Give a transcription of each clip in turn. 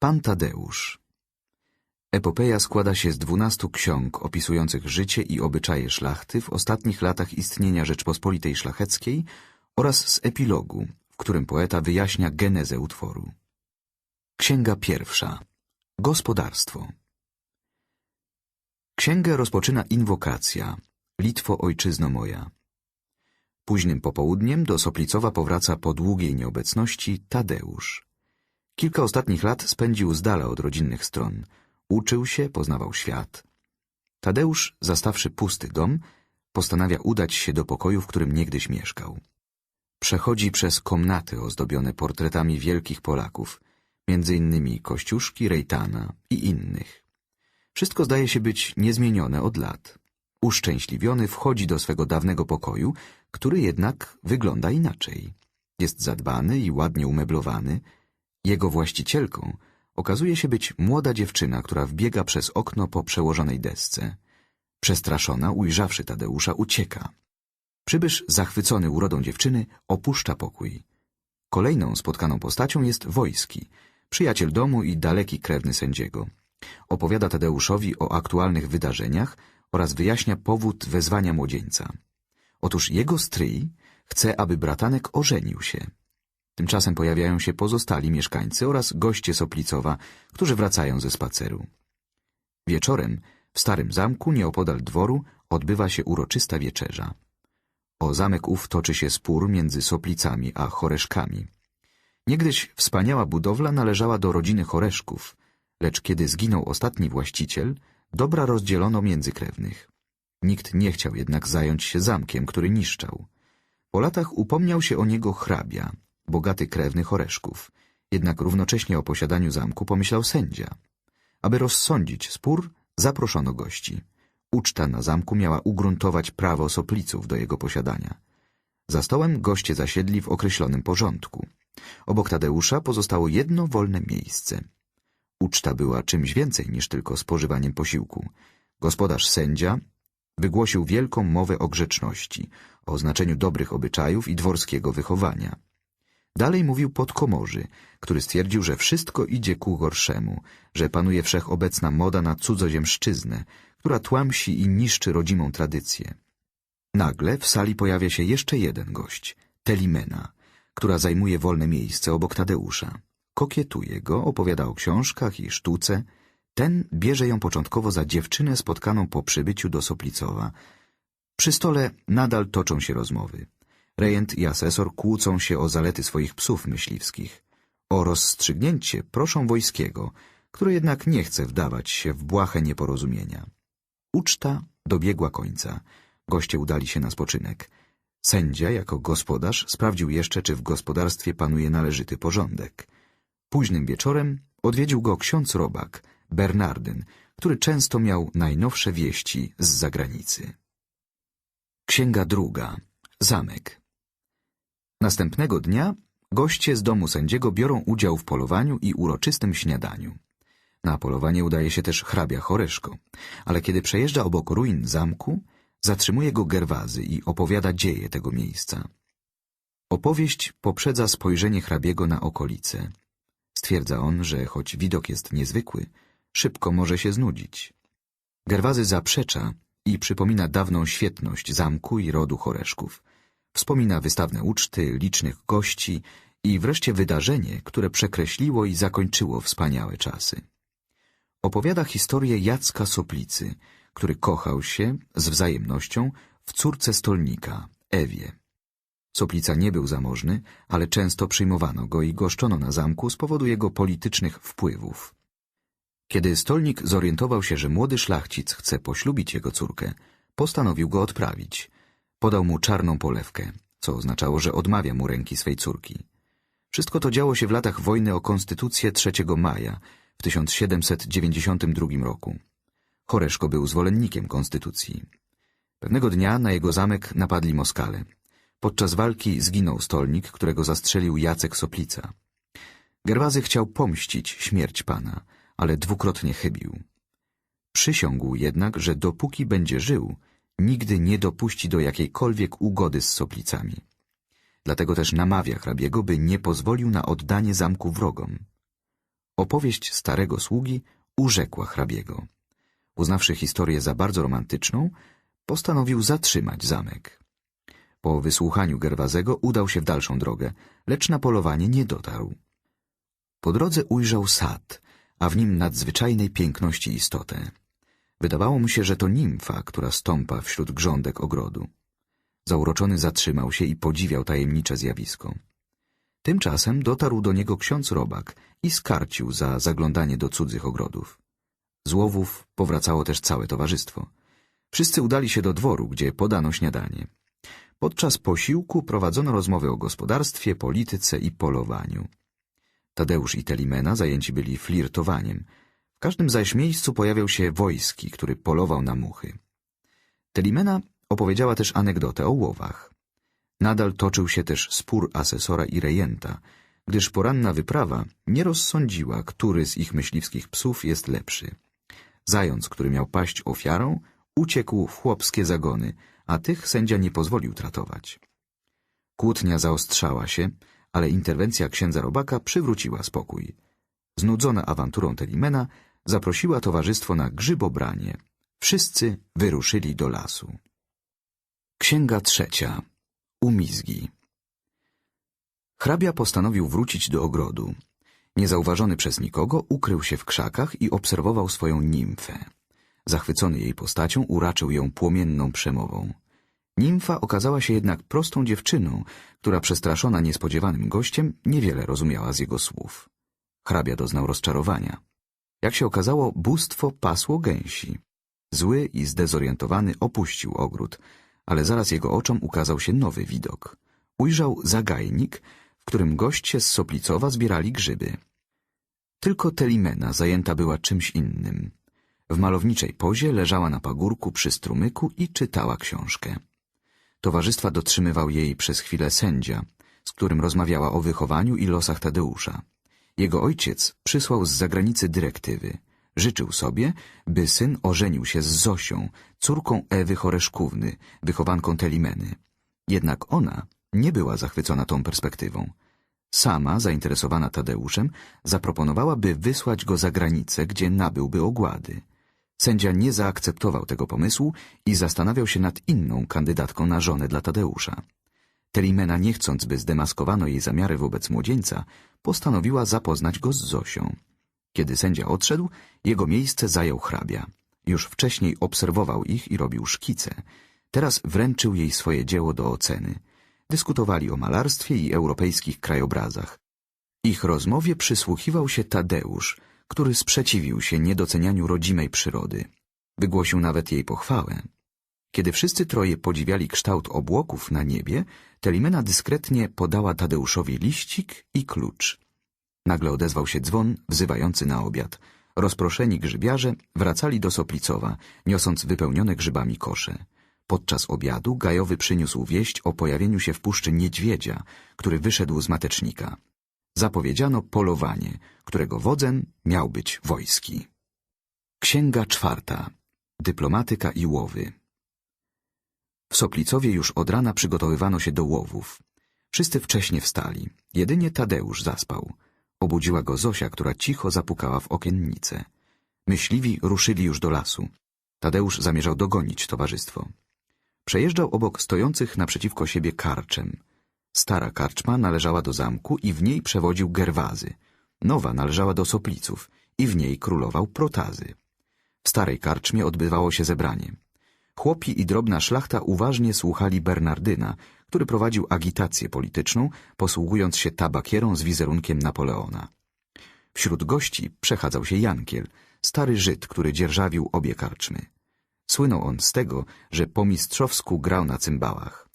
Pan Tadeusz Epopeja składa się z dwunastu ksiąg opisujących życie i obyczaje szlachty w ostatnich latach istnienia Rzeczpospolitej Szlacheckiej oraz z epilogu, w którym poeta wyjaśnia genezę utworu. Księga pierwsza Gospodarstwo Księgę rozpoczyna inwokacja Litwo ojczyzno moja. Późnym popołudniem do Soplicowa powraca po długiej nieobecności Tadeusz. Kilka ostatnich lat spędził z dala od rodzinnych stron. Uczył się, poznawał świat. Tadeusz, zastawszy pusty dom, postanawia udać się do pokoju, w którym niegdyś mieszkał. Przechodzi przez komnaty ozdobione portretami wielkich Polaków, między innymi Kościuszki, Rejtana i innych. Wszystko zdaje się być niezmienione od lat. Uszczęśliwiony wchodzi do swego dawnego pokoju, który jednak wygląda inaczej. Jest zadbany i ładnie umeblowany. Jego właścicielką okazuje się być młoda dziewczyna, która wbiega przez okno po przełożonej desce. Przestraszona, ujrzawszy Tadeusza, ucieka. Przybysz, zachwycony urodą dziewczyny, opuszcza pokój. Kolejną spotkaną postacią jest Wojski, przyjaciel domu i daleki krewny sędziego. Opowiada Tadeuszowi o aktualnych wydarzeniach oraz wyjaśnia powód wezwania młodzieńca. Otóż jego stryj chce, aby bratanek ożenił się. Tymczasem pojawiają się pozostali mieszkańcy oraz goście Soplicowa, którzy wracają ze spaceru. Wieczorem w starym zamku nieopodal dworu odbywa się uroczysta wieczerza. O zamek ów toczy się spór między Soplicami a Choreszkami. Niegdyś wspaniała budowla należała do rodziny Choreszków, lecz kiedy zginął ostatni właściciel, dobra rozdzielono między krewnych. Nikt nie chciał jednak zająć się zamkiem, który niszczał. Po latach upomniał się o niego hrabia, bogaty krewny Choreszków. Jednak równocześnie o posiadaniu zamku pomyślał sędzia. Aby rozsądzić spór, zaproszono gości. Uczta na zamku miała ugruntować prawo Sopliców do jego posiadania. Za stołem goście zasiedli w określonym porządku. Obok Tadeusza pozostało jedno wolne miejsce. Uczta była czymś więcej niż tylko spożywaniem posiłku. Gospodarz sędzia wygłosił wielką mowę o grzeczności, o znaczeniu dobrych obyczajów i dworskiego wychowania. Dalej mówił podkomorzy, który stwierdził, że wszystko idzie ku gorszemu, że panuje wszechobecna moda na cudzoziemszczyznę, która tłamsi i niszczy rodzimą tradycję. Nagle w sali pojawia się jeszcze jeden gość, Telimena, która zajmuje wolne miejsce obok Tadeusza. Kokietuje go, opowiada o książkach i sztuce. Ten bierze ją początkowo za dziewczynę spotkaną po przybyciu do Soplicowa. Przy stole nadal toczą się rozmowy. Rejent i asesor kłócą się o zalety swoich psów myśliwskich. O rozstrzygnięcie proszą Wojskiego, który jednak nie chce wdawać się w błahe nieporozumienia. Uczta dobiegła końca. Goście udali się na spoczynek. Sędzia, jako gospodarz, sprawdził jeszcze, czy w gospodarstwie panuje należyty porządek. Późnym wieczorem odwiedził go ksiądz robak, Bernardyn, który często miał najnowsze wieści z zagranicy. Księga druga. Zamek. Następnego dnia goście z domu sędziego biorą udział w polowaniu i uroczystym śniadaniu. Na polowanie udaje się też hrabia Choreszko, ale kiedy przejeżdża obok ruin zamku, zatrzymuje go Gerwazy i opowiada dzieje tego miejsca. Opowieść poprzedza spojrzenie hrabiego na okolice. Stwierdza on, że choć widok jest niezwykły, szybko może się znudzić. Gerwazy zaprzecza i przypomina dawną świetność zamku i rodu Choreszków. Wspomina wystawne uczty, licznych gości i wreszcie wydarzenie, które przekreśliło i zakończyło wspaniałe czasy. Opowiada historię Jacka Soplicy, który kochał się z wzajemnością w córce stolnika, Ewie. Soplica nie był zamożny, ale często przyjmowano go i goszczono na zamku z powodu jego politycznych wpływów. Kiedy stolnik zorientował się, że młody szlachcic chce poślubić jego córkę, postanowił go odprawić. Podał mu czarną polewkę, co oznaczało, że odmawia mu ręki swej córki. Wszystko to działo się w latach wojny o konstytucję 3 maja w 1792 roku. Choreszko był zwolennikiem konstytucji. Pewnego dnia na jego zamek napadli Moskale. Podczas walki zginął stolnik, którego zastrzelił Jacek Soplica. Gerwazy chciał pomścić śmierć pana, ale dwukrotnie chybił. Przysiągł jednak, że dopóki będzie żył, nigdy nie dopuści do jakiejkolwiek ugody z Soplicami. Dlatego też namawia hrabiego, by nie pozwolił na oddanie zamku wrogom. opowieść starego sługi urzekła hrabiego. Uznawszy historię za bardzo romantyczną, postanowił zatrzymać zamek. Po wysłuchaniu Gerwazego udał się w dalszą drogę, lecz na polowanie nie dotarł. Po drodze ujrzał sad, a w nim nadzwyczajnej piękności istotę. Wydawało mu się, że to nimfa, która stąpa wśród grządek ogrodu. Zauroczony zatrzymał się i podziwiał tajemnicze zjawisko. Tymczasem dotarł do niego ksiądz Robak i skarcił za zaglądanie do cudzych ogrodów. Z łowów powracało też całe towarzystwo. Wszyscy udali się do dworu, gdzie podano śniadanie. Podczas posiłku prowadzono rozmowy o gospodarstwie, polityce i polowaniu. Tadeusz i Telimena zajęci byli flirtowaniem. W każdym zaś miejscu pojawiał się wojski, który polował na muchy. Telimena opowiedziała też anegdotę o łowach. Nadal toczył się też spór asesora i rejenta, gdyż poranna wyprawa nie rozsądziła, który z ich myśliwskich psów jest lepszy. Zając, który miał paść ofiarą, uciekł w chłopskie zagony, a tych sędzia nie pozwolił tratować. Kłótnia zaostrzała się, ale interwencja księdza Robaka przywróciła spokój. Znudzona awanturą Telimena zaprosiła towarzystwo na grzybobranie. Wszyscy wyruszyli do lasu. Księga trzecia. Umizgi. Hrabia postanowił wrócić do ogrodu. Niezauważony przez nikogo, ukrył się w krzakach i obserwował swoją nimfę. Zachwycony jej postacią, uraczył ją płomienną przemową. Nimfa okazała się jednak prostą dziewczyną, która przestraszona niespodziewanym gościem niewiele rozumiała z jego słów. Hrabia doznał rozczarowania. Jak się okazało, bóstwo pasło gęsi. Zły i zdezorientowany opuścił ogród, ale zaraz jego oczom ukazał się nowy widok. Ujrzał zagajnik, w którym goście z Soplicowa zbierali grzyby. Tylko Telimena zajęta była czymś innym. W malowniczej pozie leżała na pagórku przy strumyku i czytała książkę. Towarzystwa dotrzymywał jej przez chwilę sędzia, z którym rozmawiała o wychowaniu i losach Tadeusza. Jego ojciec przysłał z zagranicy dyrektywy. Życzył sobie, by syn ożenił się z Zosią, córką Ewy Choreszkówny, wychowanką Telimeny. Jednak ona nie była zachwycona tą perspektywą. Sama, zainteresowana Tadeuszem, zaproponowała, by wysłać go za granicę, gdzie nabyłby ogłady. Sędzia nie zaakceptował tego pomysłu i zastanawiał się nad inną kandydatką na żonę dla Tadeusza. Telimena, nie chcąc, by zdemaskowano jej zamiary wobec młodzieńca, postanowiła zapoznać go z Zosią. Kiedy sędzia odszedł, jego miejsce zajął hrabia. Już wcześniej obserwował ich i robił szkice. Teraz wręczył jej swoje dzieło do oceny. Dyskutowali o malarstwie i europejskich krajobrazach. Ich rozmowie przysłuchiwał się Tadeusz, który sprzeciwił się niedocenianiu rodzimej przyrody. Wygłosił nawet jej pochwałę. Kiedy wszyscy troje podziwiali kształt obłoków na niebie, Telimena dyskretnie podała Tadeuszowi liścik i klucz. Nagle odezwał się dzwon wzywający na obiad. Rozproszeni grzybiarze wracali do Soplicowa, niosąc wypełnione grzybami kosze. Podczas obiadu Gajowy przyniósł wieść o pojawieniu się w puszczy niedźwiedzia, który wyszedł z matecznika. Zapowiedziano polowanie, którego wodzem miał być wojski. Księga czwarta. Dyplomatyka i łowy. W Soplicowie już od rana przygotowywano się do łowów. Wszyscy wcześnie wstali. Jedynie Tadeusz zaspał. Obudziła go Zosia, która cicho zapukała w okiennicę. Myśliwi ruszyli już do lasu. Tadeusz zamierzał dogonić towarzystwo. Przejeżdżał obok stojących naprzeciwko siebie karczem. Stara karczma należała do zamku i w niej przewodził Gerwazy. Nowa należała do Sopliców i w niej królował Protazy. W starej karczmie odbywało się zebranie. Chłopi i drobna szlachta uważnie słuchali Bernardyna, który prowadził agitację polityczną, posługując się tabakierą z wizerunkiem Napoleona. Wśród gości przechadzał się Jankiel, stary Żyd, który dzierżawił obie karczmy. Słynął on z tego, że po mistrzowsku grał na cymbałach.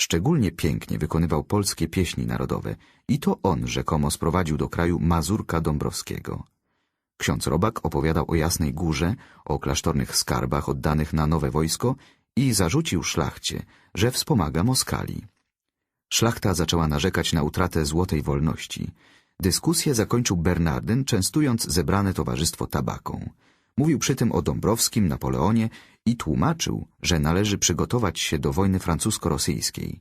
Szczególnie pięknie wykonywał polskie pieśni narodowe i to on rzekomo sprowadził do kraju Mazurka Dąbrowskiego. Ksiądz Robak opowiadał o Jasnej Górze, o klasztornych skarbach oddanych na nowe wojsko i zarzucił szlachcie, że wspomaga Moskali. Szlachta zaczęła narzekać na utratę złotej wolności. Dyskusję zakończył Bernardyn, częstując zebrane towarzystwo tabaką. Mówił przy tym o Dąbrowskim, Napoleonie i tłumaczył, że należy przygotować się do wojny francusko-rosyjskiej.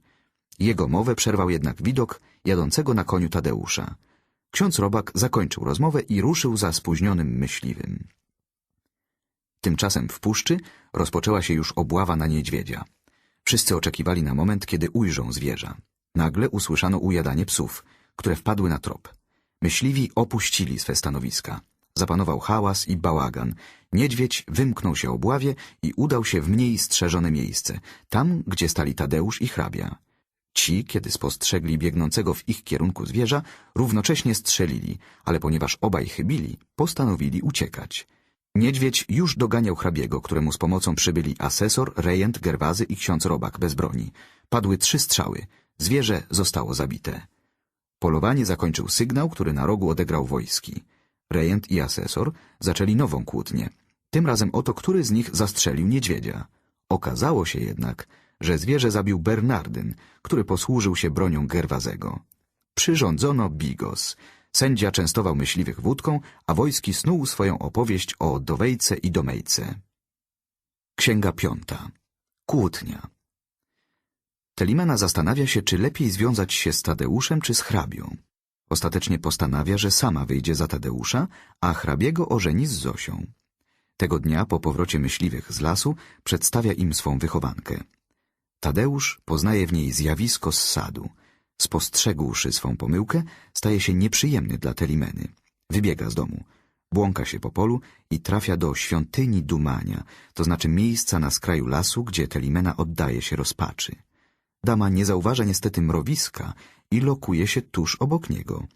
Jego mowę przerwał jednak widok jadącego na koniu Tadeusza. Ksiądz Robak zakończył rozmowę i ruszył za spóźnionym myśliwym. Tymczasem w puszczy rozpoczęła się już obława na niedźwiedzia. Wszyscy oczekiwali na moment, kiedy ujrzą zwierza. Nagle usłyszano ujadanie psów, które wpadły na trop. Myśliwi opuścili swe stanowiska. Zapanował hałas i bałagan. Niedźwiedź wymknął się obławie i udał się w mniej strzeżone miejsce, tam, gdzie stali Tadeusz i hrabia. Ci, kiedy spostrzegli biegnącego w ich kierunku zwierza, równocześnie strzelili, ale ponieważ obaj chybili, postanowili uciekać. Niedźwiedź już doganiał hrabiego, któremu z pomocą przybyli asesor, rejent, gerwazy i ksiądz robak bez broni. Padły trzy strzały. Zwierzę zostało zabite. Polowanie zakończył sygnał, który na rogu odegrał wojski. Rejent i asesor zaczęli nową kłótnię. Tym razem o to, który z nich zastrzelił niedźwiedzia. Okazało się jednak, że zwierzę zabił Bernardyn, który posłużył się bronią Gerwazego. Przyrządzono bigos. Sędzia częstował myśliwych wódką, a wojski snuł swoją opowieść o Dowejce i Domejce. Księga piąta. Kłótnia. Telimena zastanawia się, czy lepiej związać się z Tadeuszem czy z hrabią. Ostatecznie postanawia, że sama wyjdzie za Tadeusza, a hrabiego ożeni z Zosią. Tego dnia po powrocie myśliwych z lasu przedstawia im swą wychowankę. Tadeusz poznaje w niej zjawisko z sadu. Spostrzegłszy swą pomyłkę, staje się nieprzyjemny dla Telimeny. Wybiega z domu. Błąka się po polu i trafia do świątyni Dumania, to znaczy miejsca na skraju lasu, gdzie Telimena oddaje się rozpaczy. Dama nie zauważa niestety mrowiska i lokuje się tuż obok niego.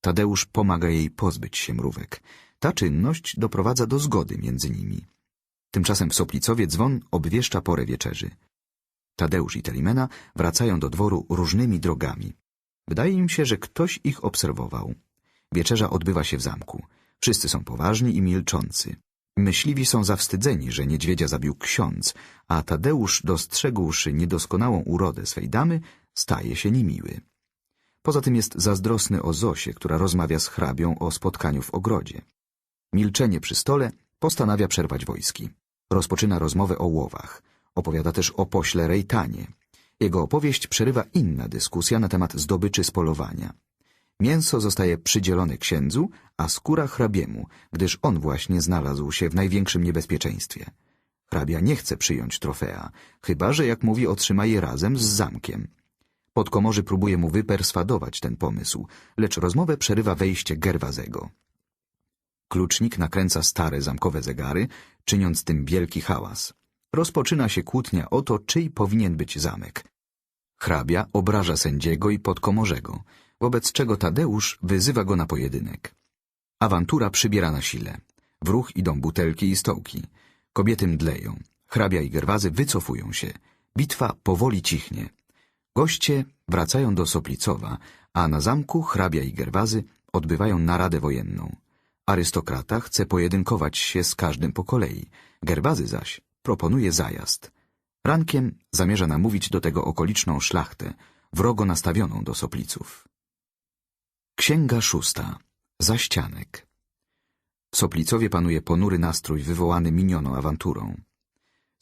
Tadeusz pomaga jej pozbyć się mrówek. Ta czynność doprowadza do zgody między nimi. Tymczasem w Soplicowie dzwon obwieszcza porę wieczerzy. Tadeusz i Telimena wracają do dworu różnymi drogami. Wydaje im się, że ktoś ich obserwował. Wieczerza odbywa się w zamku. Wszyscy są poważni i milczący. Myśliwi są zawstydzeni, że niedźwiedzia zabił ksiądz, a Tadeusz, dostrzegłszy niedoskonałą urodę swej damy, staje się niemiły. Poza tym jest zazdrosny o Zosię, która rozmawia z hrabią o spotkaniu w ogrodzie. Milczenie przy stole postanawia przerwać wojski. Rozpoczyna rozmowę o łowach. Opowiada też o pośle Rejtanie. Jego opowieść przerywa inna dyskusja na temat zdobyczy z polowania. Mięso zostaje przydzielone księdzu, a skóra hrabiemu, gdyż on właśnie znalazł się w największym niebezpieczeństwie. Hrabia nie chce przyjąć trofea, chyba że, jak mówi, otrzyma je razem z zamkiem. Podkomorzy próbuje mu wyperswadować ten pomysł, lecz rozmowę przerywa wejście Gerwazego. Klucznik nakręca stare zamkowe zegary, czyniąc tym wielki hałas. Rozpoczyna się kłótnia o to, czyj powinien być zamek. Hrabia obraża sędziego i podkomorzego, wobec czego Tadeusz wyzywa go na pojedynek. Awantura przybiera na sile. W ruch idą butelki i stołki. Kobiety mdleją. Hrabia i gerwazy wycofują się. Bitwa powoli cichnie. Goście wracają do Soplicowa, a na zamku hrabia i gerwazy odbywają naradę wojenną. Arystokrata chce pojedynkować się z każdym po kolei. Gerwazy zaś proponuje zajazd. Rankiem zamierza namówić do tego okoliczną szlachtę, wrogo nastawioną do Sopliców. Księga szósta. Zaścianek. W Soplicowie panuje ponury nastrój wywołany minioną awanturą.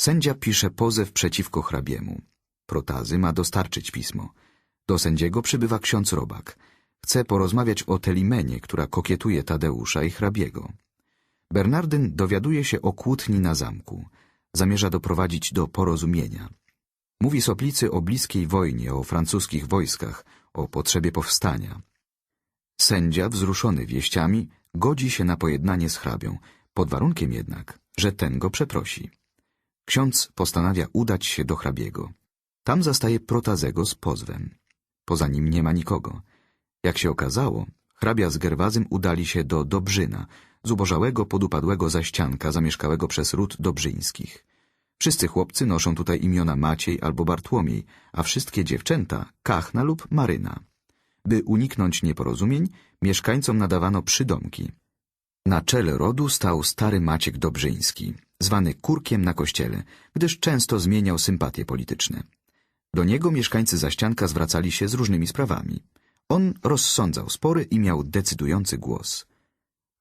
Sędzia pisze pozew przeciwko hrabiemu. Protazy ma dostarczyć pismo. Do sędziego przybywa ksiądz Robak. Chce porozmawiać o Telimenie, która kokietuje Tadeusza i hrabiego. Bernardyn dowiaduje się o kłótni na zamku. Zamierza doprowadzić do porozumienia. Mówi Soplicy o bliskiej wojnie, o francuskich wojskach, o potrzebie powstania. Sędzia, wzruszony wieściami, godzi się na pojednanie z hrabią, pod warunkiem jednak, że ten go przeprosi. Ksiądz postanawia udać się do hrabiego. Tam zastaje Protazego z pozwem. Poza nim nie ma nikogo. Jak się okazało, hrabia z Gerwazym udali się do Dobrzyna, zubożałego, podupadłego zaścianka zamieszkałego przez ród dobrzyńskich. Wszyscy chłopcy noszą tutaj imiona Maciej albo Bartłomiej, a wszystkie dziewczęta Kachna lub Maryna. By uniknąć nieporozumień, mieszkańcom nadawano przydomki. Na czele rodu stał stary Maciek Dobrzyński, zwany Kurkiem na kościele, gdyż często zmieniał sympatie polityczne. Do niego mieszkańcy Zaścianka zwracali się z różnymi sprawami. On rozsądzał spory i miał decydujący głos.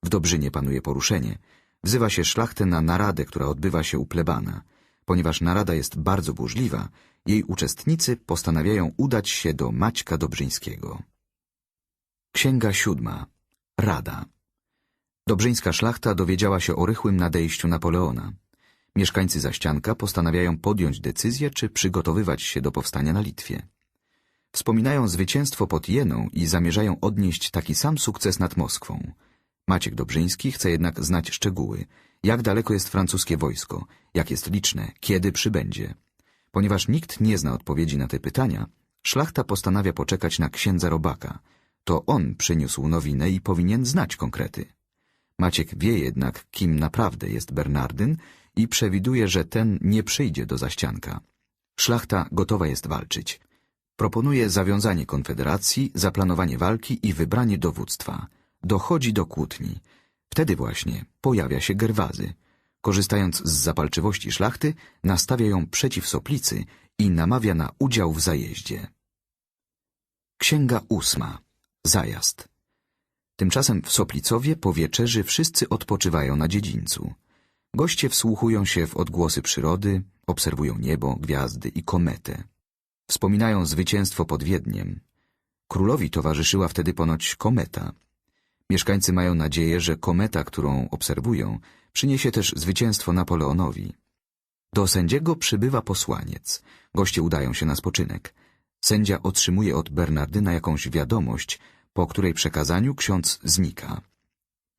W Dobrzynie panuje poruszenie. Wzywa się szlachtę na naradę, która odbywa się u plebana. Ponieważ narada jest bardzo burzliwa, jej uczestnicy postanawiają udać się do Maćka Dobrzyńskiego. Księga siódma. Rada. Dobrzyńska szlachta dowiedziała się o rychłym nadejściu Napoleona. Mieszkańcy Zaścianka postanawiają podjąć decyzję, czy przygotowywać się do powstania na Litwie. Wspominają zwycięstwo pod Jeną i zamierzają odnieść taki sam sukces nad Moskwą. Maciek Dobrzyński chce jednak znać szczegóły, jak daleko jest francuskie wojsko, jak jest liczne, kiedy przybędzie. Ponieważ nikt nie zna odpowiedzi na te pytania, szlachta postanawia poczekać na księdza Robaka. To on przyniósł nowinę i powinien znać konkrety. Maciek wie jednak, kim naprawdę jest Bernardyn i przewiduje, że ten nie przyjdzie do zaścianka. Szlachta gotowa jest walczyć. Proponuje zawiązanie konfederacji, zaplanowanie walki i wybranie dowództwa. Dochodzi do kłótni. Wtedy właśnie pojawia się Gerwazy. Korzystając z zapalczywości szlachty, nastawia ją przeciw Soplicy i namawia na udział w zajeździe. Księga ósma. Zajazd. Tymczasem w Soplicowie po wieczerzy wszyscy odpoczywają na dziedzińcu. Goście wsłuchują się w odgłosy przyrody, obserwują niebo, gwiazdy i kometę. Wspominają zwycięstwo pod Wiedniem. Królowi towarzyszyła wtedy ponoć kometa. Mieszkańcy mają nadzieję, że kometa, którą obserwują, przyniesie też zwycięstwo Napoleonowi. Do sędziego przybywa posłaniec. Goście udają się na spoczynek. Sędzia otrzymuje od Bernardyna jakąś wiadomość, po której przekazaniu ksiądz znika.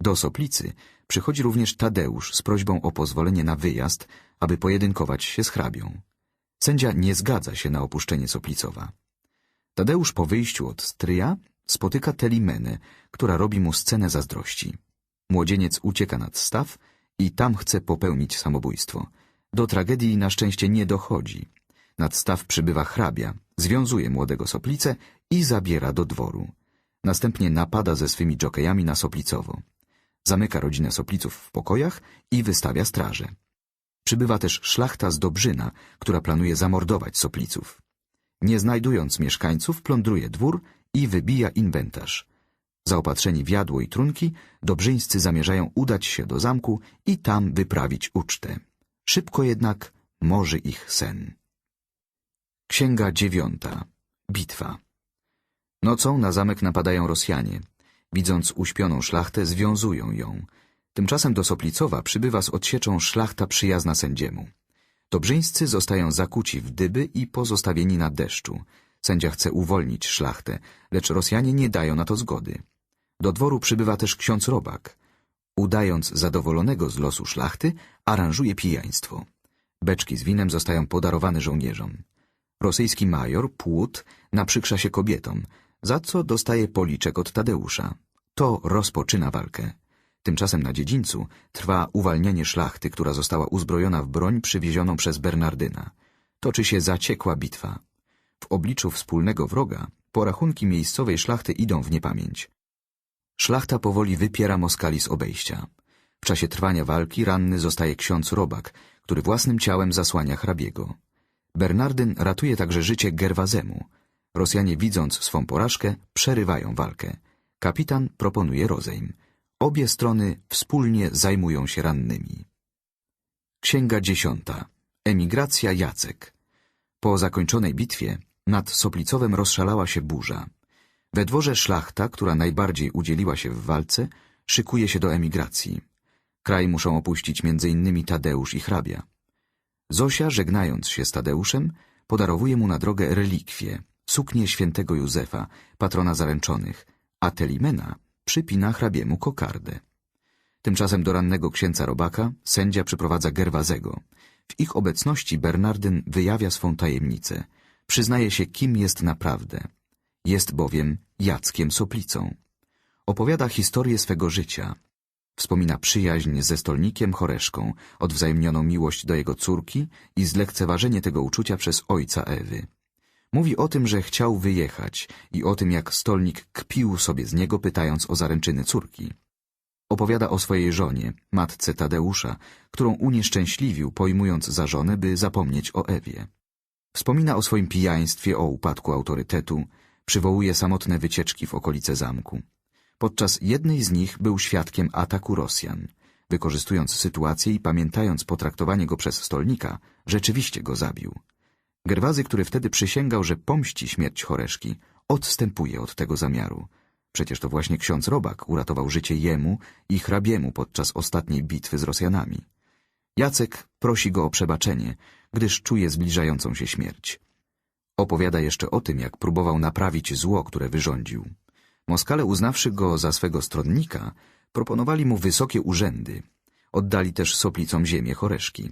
Do Soplicy przychodzi również Tadeusz z prośbą o pozwolenie na wyjazd, aby pojedynkować się z hrabią. Sędzia nie zgadza się na opuszczenie Soplicowa. Tadeusz po wyjściu od stryja spotyka Telimenę, która robi mu scenę zazdrości. Młodzieniec ucieka nad staw i tam chce popełnić samobójstwo. Do tragedii na szczęście nie dochodzi. Nad staw przybywa hrabia, związuje młodego Soplicę i zabiera do dworu. Następnie napada ze swymi dżokejami na Soplicowo. Zamyka rodzinę Sopliców w pokojach i wystawia straże. Przybywa też szlachta z Dobrzyna, która planuje zamordować Sopliców. Nie znajdując mieszkańców, plądruje dwór i wybija inwentarz. Zaopatrzeni w jadło i trunki, dobrzyńscy zamierzają udać się do zamku i tam wyprawić ucztę. Szybko jednak może ich sen. Księga dziewiąta. Bitwa. Nocą na zamek napadają Rosjanie. Widząc uśpioną szlachtę, związują ją. Tymczasem do Soplicowa przybywa z odsieczą szlachta przyjazna sędziemu. Dobrzyńscy zostają zakuci w dyby i pozostawieni na deszczu. Sędzia chce uwolnić szlachtę, lecz Rosjanie nie dają na to zgody. Do dworu przybywa też ksiądz Robak. Udając zadowolonego z losu szlachty, aranżuje pijaństwo. Beczki z winem zostają podarowane żołnierzom. Rosyjski major, płód, naprzykrza się kobietom, za co dostaje policzek od Tadeusza. To rozpoczyna walkę. Tymczasem na dziedzińcu trwa uwalnianie szlachty, która została uzbrojona w broń przywiezioną przez Bernardyna. Toczy się zaciekła bitwa. W obliczu wspólnego wroga porachunki miejscowej szlachty idą w niepamięć. Szlachta powoli wypiera Moskali z obejścia. W czasie trwania walki ranny zostaje ksiądz Robak, który własnym ciałem zasłania hrabiego. Bernardyn ratuje także życie Gerwazemu. Rosjanie widząc swą porażkę, przerywają walkę. Kapitan proponuje rozejm. Obie strony wspólnie zajmują się rannymi. Księga dziesiąta. Emigracja Jacek. Po zakończonej bitwie nad Soplicowem rozszalała się burza. We dworze szlachta, która najbardziej udzieliła się w walce, szykuje się do emigracji. Kraj muszą opuścić m.in. Tadeusz i hrabia. Zosia, żegnając się z Tadeuszem, podarowuje mu na drogę relikwie, suknię świętego Józefa, patrona zaręczonych, a Telimena przypina hrabiemu kokardę. Tymczasem do rannego księcia Robaka sędzia przyprowadza Gerwazego. W ich obecności Bernardyn wyjawia swą tajemnicę. Przyznaje się, kim jest naprawdę. Jest bowiem Jackiem Soplicą. Opowiada historię swego życia. Wspomina przyjaźń ze stolnikiem Choreszką, odwzajemnioną miłość do jego córki i zlekceważenie tego uczucia przez ojca Ewy. Mówi o tym, że chciał wyjechać i o tym, jak stolnik kpił sobie z niego, pytając o zaręczyny córki. Opowiada o swojej żonie, matce Tadeusza, którą unieszczęśliwił, pojmując za żonę, by zapomnieć o Ewie. Wspomina o swoim pijaństwie, o upadku autorytetu, przywołuje samotne wycieczki w okolice zamku. Podczas jednej z nich był świadkiem ataku Rosjan. Wykorzystując sytuację i pamiętając potraktowanie go przez stolnika, rzeczywiście go zabił. Gerwazy, który wtedy przysięgał, że pomści śmierć Choreszki, odstępuje od tego zamiaru. Przecież to właśnie ksiądz Robak uratował życie jemu i hrabiemu podczas ostatniej bitwy z Rosjanami. Jacek prosi go o przebaczenie, gdyż czuje zbliżającą się śmierć. Opowiada jeszcze o tym, jak próbował naprawić zło, które wyrządził. Moskale, uznawszy go za swego stronnika, proponowali mu wysokie urzędy. Oddali też soplicom ziemię choreszki.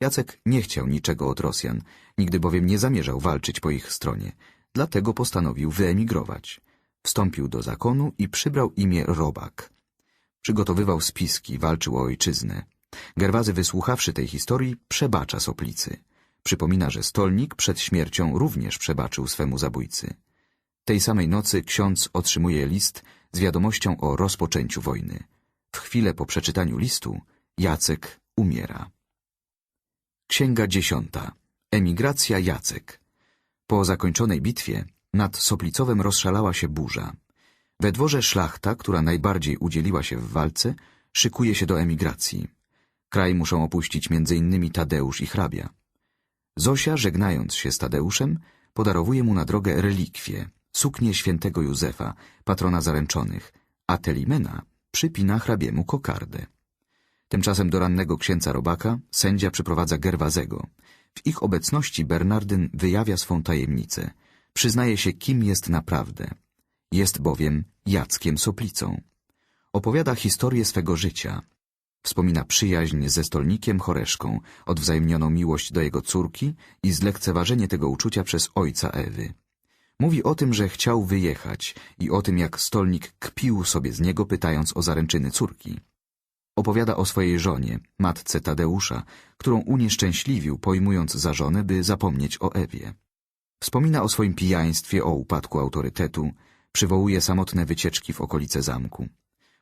Jacek nie chciał niczego od Rosjan, nigdy bowiem nie zamierzał walczyć po ich stronie, dlatego postanowił wyemigrować. Wstąpił do zakonu i przybrał imię Robak. Przygotowywał spiski, walczył o ojczyznę. Gerwazy, wysłuchawszy tej historii, przebacza soplicy. Przypomina, że stolnik przed śmiercią również przebaczył swemu zabójcy. Tej samej nocy ksiądz otrzymuje list z wiadomością o rozpoczęciu wojny. W chwilę po przeczytaniu listu Jacek umiera. Księga dziesiąta. Emigracja Jacek. Po zakończonej bitwie nad Soplicowem rozszalała się burza. We dworze szlachta, która najbardziej udzieliła się w walce, szykuje się do emigracji. Kraj muszą opuścić m.in. Tadeusz i hrabia. Zosia, żegnając się z Tadeuszem, podarowuje mu na drogę relikwie, suknię świętego Józefa, patrona zaręczonych, a Telimena przypina hrabiemu kokardę. Tymczasem do rannego księcia Robaka sędzia przyprowadza Gerwazego. W ich obecności Bernardyn wyjawia swą tajemnicę. Przyznaje się, kim jest naprawdę. Jest bowiem Jackiem Soplicą. Opowiada historię swego życia. Wspomina przyjaźń ze stolnikiem Choreszką, odwzajemnioną miłość do jego córki i zlekceważenie tego uczucia przez ojca Ewy. Mówi o tym, że chciał wyjechać i o tym, jak stolnik kpił sobie z niego, pytając o zaręczyny córki. Opowiada o swojej żonie, matce Tadeusza, którą unieszczęśliwił, pojmując za żonę, by zapomnieć o Ewie. Wspomina o swoim pijaństwie, o upadku autorytetu, przywołuje samotne wycieczki w okolice zamku.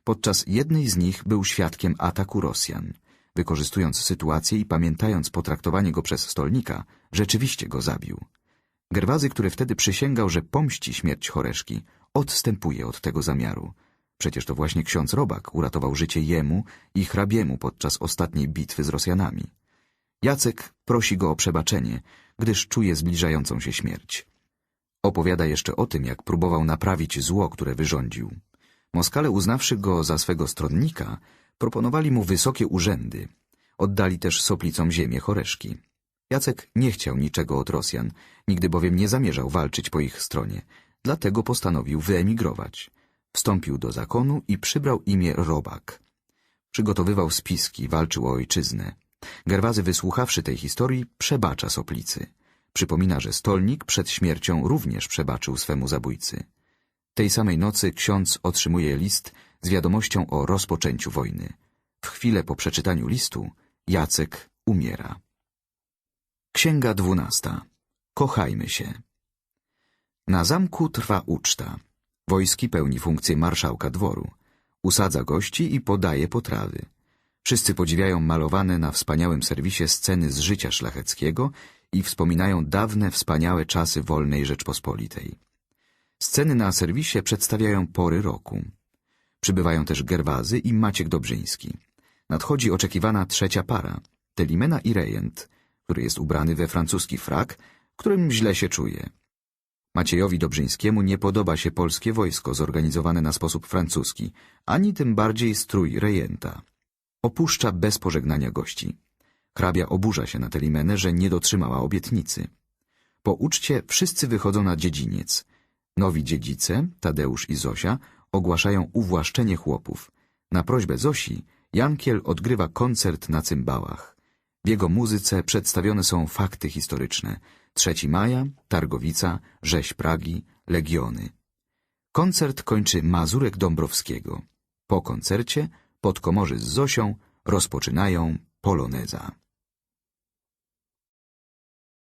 Podczas jednej z nich był świadkiem ataku Rosjan. Wykorzystując sytuację i pamiętając potraktowanie go przez stolnika, rzeczywiście go zabił. Gerwazy, który wtedy przysięgał, że pomści śmierć Choreszki, odstępuje od tego zamiaru. Przecież to właśnie ksiądz Robak uratował życie jemu i hrabiemu podczas ostatniej bitwy z Rosjanami. Jacek prosi go o przebaczenie, gdyż czuje zbliżającą się śmierć. Opowiada jeszcze o tym, jak próbował naprawić zło, które wyrządził. Moskale, uznawszy go za swego stronnika, proponowali mu wysokie urzędy. Oddali też soplicom ziemię choreszki. Jacek nie chciał niczego od Rosjan, nigdy bowiem nie zamierzał walczyć po ich stronie, dlatego postanowił wyemigrować. Wstąpił do zakonu i przybrał imię Robak. Przygotowywał spiski, walczył o ojczyznę. Gerwazy, wysłuchawszy tej historii, przebacza soplicy. Przypomina, że stolnik przed śmiercią również przebaczył swemu zabójcy. Tej samej nocy ksiądz otrzymuje list z wiadomością o rozpoczęciu wojny. W chwilę po przeczytaniu listu Jacek umiera. Księga dwunasta. Kochajmy się. Na zamku trwa uczta. Wojski pełni funkcję marszałka dworu. Usadza gości i podaje potrawy. Wszyscy podziwiają malowane na wspaniałym serwisie sceny z życia szlacheckiego i wspominają dawne, wspaniałe czasy wolnej Rzeczpospolitej. Sceny na serwisie przedstawiają pory roku. Przybywają też Gerwazy i Maciek Dobrzyński. Nadchodzi oczekiwana trzecia para, Telimena i Rejent, który jest ubrany we francuski frak, którym źle się czuje. Maciejowi Dobrzyńskiemu nie podoba się polskie wojsko zorganizowane na sposób francuski, ani tym bardziej strój rejenta. Opuszcza bez pożegnania gości. Hrabia oburza się na Telimenę, że nie dotrzymała obietnicy. Po uczcie wszyscy wychodzą na dziedziniec. Nowi dziedzice, Tadeusz i Zosia, ogłaszają uwłaszczenie chłopów. Na prośbę Zosi Jankiel odgrywa koncert na cymbałach. W jego muzyce przedstawione są fakty historyczne. 3 maja, Targowica, rzeź Pragi, Legiony. Koncert kończy Mazurek Dąbrowskiego. Po koncercie podkomorzy z Zosią rozpoczynają poloneza.